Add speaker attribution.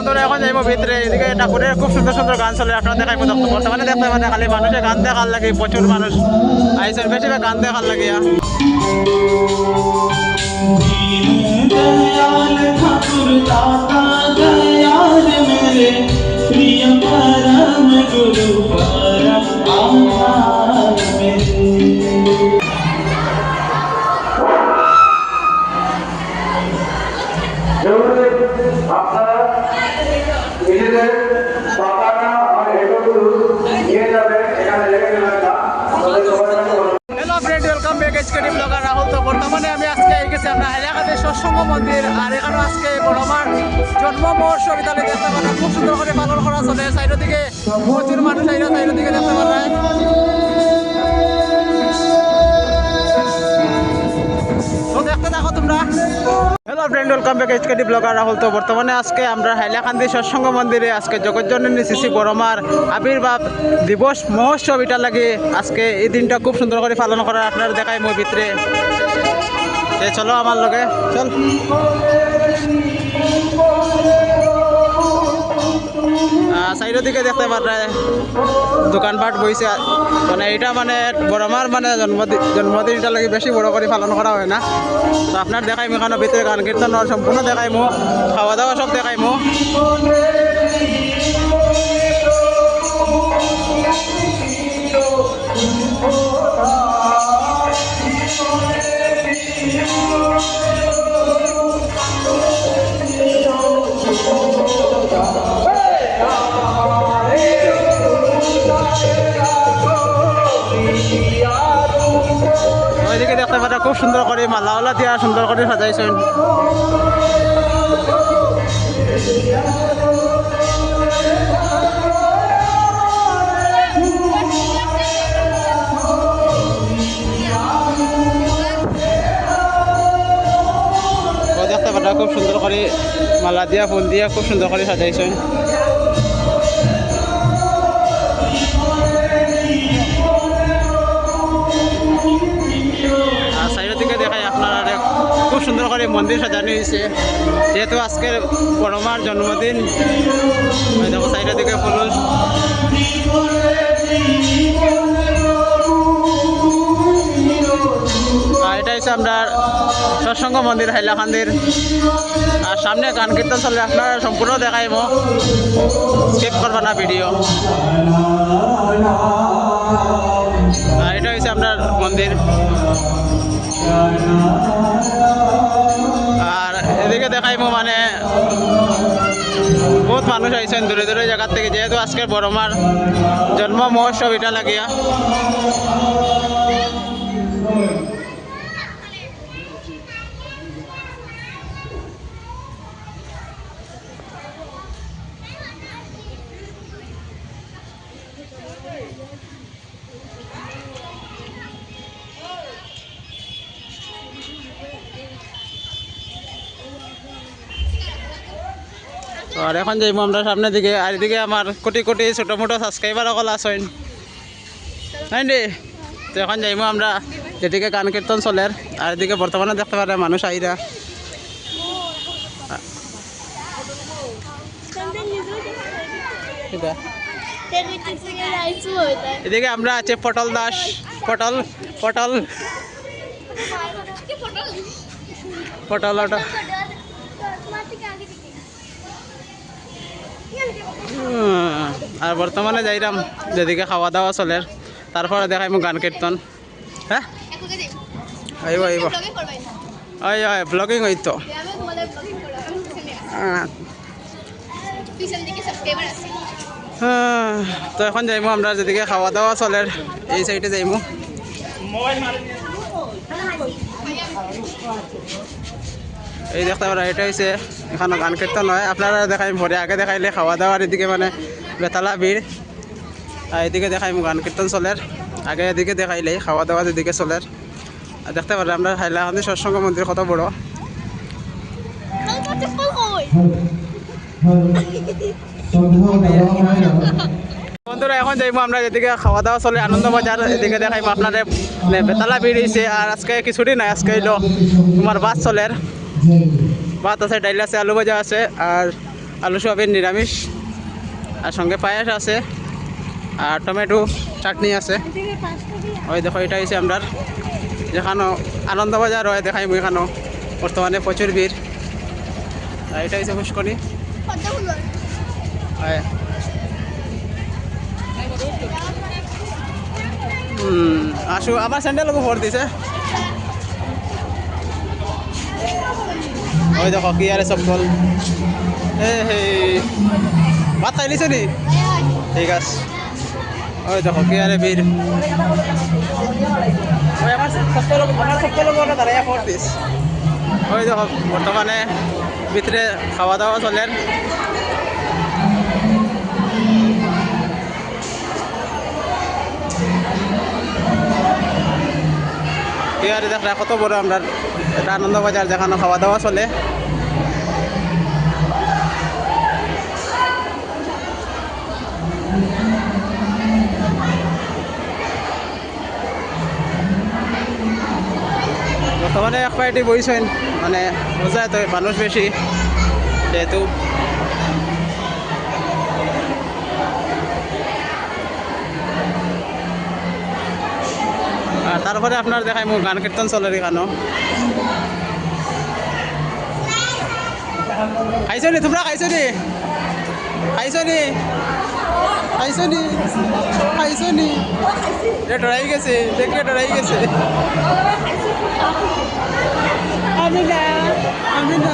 Speaker 1: বন্ধুরা এখন যাইব ভিতরে এদিকে ঠাকুরের খুব সুন্দর সুন্দর গান চলে আপনারা দেখাইব দেখতে বর্তমানে দেখতে মানে খালি মানুষের গান দেখার লাগে প্রচুর মানুষ আইসেন বেশিরভাগ গান দেখার লাগিয়া
Speaker 2: दयाल ठाकुर दाता दयाल मेरे प्रिय परम गुरु परम
Speaker 1: সৎসঙ্গ মন্দির আর এখানে আজকে জন্ম মহোৎসব দেখতে খুব সুন্দর করে পালন করা চলে। সাইডের দিকে প্রচুর মানুষ আইরা সাইডের দিকে দেখতে দেখতে দেখো তোমরা। Hello friend welcome back HKD blogger Rahul তো বর্তমানে আজকে আমরা হাইলাকান্দি সৎসঙ্গ মন্দিরে আজকে জগজ্জননী শ্রী বড়মার আবির্ভাব দিবস মহোৎসব এটা লাগে আজকে এই দিনটা খুব সুন্দর করে পালন করা আপনারা দেখাই মই ভিতরে। তে চলো আমার লগে? চল। সাইডের দিকে দেখতে পারে দোকানপাট বইছে মানে এটা মানে বড়মার মানে জন্মদিন জন্মদিনটা লাগে বেশি বড় করে পালন করা হয় না। তো আপনার দেখাই মো এখানে ভিতরে গান কীর্তন সম্পূর্ণ দেখাই মো খাওয়া দাওয়া সব দেখাই খুব সুন্দর করে মালাওয়ালা দিয়া সুন্দর করে সাজাইছেন। খুব সুন্দর করে মালা দিয়া, ফুল দিয়া খুব সুন্দর করে সাজাইছেন। খুব সুন্দর করে মন্দির সাজানো হয়েছে। যেহেতু আজকের পরমার জন্মদিন দেখো সাইডের দিকে ফুল। আর এটা হচ্ছে আমরা সৎসঙ্গ মন্দির হাইলাকান্দির আর সামনে গান কীর্তন চলে, আপনারা সম্পূর্ণ দেখাইব স্কিপ করবা না ভিডিও আর এটা হচ্ছে আপনার মন্দির। আর এদিকে দেখাইবো মানে বহুত মানুষ আইছেন দূরে দূরে জায়গার থেকে, যেহেতু আজকের বড়মার জন্ম মহোৎসব এটা লাগিয়া। আর এখন যাইবো আমরা সামনের দিকে, আর এদিকে আমার কোটি কোটি ছোটো মোটো সাবস্ক্রাইবার সকল আছেন। হ্যাঁ তো এখন যাইবো আমরা, যেদিকে গান কীর্তন চলে, আর এদিকে বর্তমানে দেখতে পারে মানুষ আইরা। এদিকে আমরা আছে পটল দাস, পটল পটল। পটল ওটা। আর বর্তমানে যাইরাম যেদিকে খাওয়া দাওয়া চলে তারপরে দেখাইমু গান কীর্তন হ্যাঁ আইব আইব ওই ওই ব্লগিং ওই তো। তো এখন যাইমু আমরা যেদিকে খাওয়া দাওয়া চলে, এই সাইডে যাইমু। এই দেখতে পারা, এটা হয়েছে এখানে গান কীর্তন হয়। আপনারা দেখাই, ভরে আগে দেখাইলে খাওয়া দাওয়ার এদিকে মানে বেতালা ভিড়। আর এদিকে দেখাই গান কীর্তন চলের। আগে এদিকে দেখাইলে খাওয়া দাওয়া এদিকে চলের। আর দেখতে পারে, আমরা হাইলাকান্দি সৎসঙ্গ মন্দির কত বড়। বন্ধুরা, এখন যাইবো আমরা যেদিকে খাওয়া দাওয়া চলে, আনন্দ বাজার এদিকে দেখাইবো আপনাদের বেতালা ভিড় হয়েছে আর আজকে কিছুদিন নাই, আজকে হইল তোমার বাস চলের। ভাত আছে ডাইল আছে, আলু ভাজা আছে, আর আলু সোয়াবিন নিরামিষ। আর সঙ্গে পায়েস আছে, আর টমেটো চাটনি আছে। ওই দেখো, এটা হচ্ছে আমরা যেখানো আনন্দবাজার হয় দেখাই মুই এখানো। বর্তমানে প্রচুর ভিড়। আর এটা হচ্ছে পুষ্কনি হয় আসু, আমার স্যান্ডেল ভর দিছে। ওই দেখো, কি আরে চপ্পল ভাত খাই নিছো নি? ঠিক আছে। ওই দেখো, কি আরে বীর। ওই দেখো, বর্তমানে ভিতরে খাওয়া দাওয়া চলেন। আর দেখরা কত বড় আমরা এটা আনন্দবাজার যেখানে খাওয়া দাওয়া চলে। বর্তমানে এক পার্টি বইছেন মানে বোঝায় তো মানুষ বেশি, যেহেতু তারপরে আপনার দেখাই মোৰ গান কীর্তন চলে এখানো খাইছ নি তোমরা খাইছ নি। খাইছ নি। খাইছ নি। খাইছ নি। ডরাই গেছে দেখলে ডরাই গেছে। আমি না আমি না।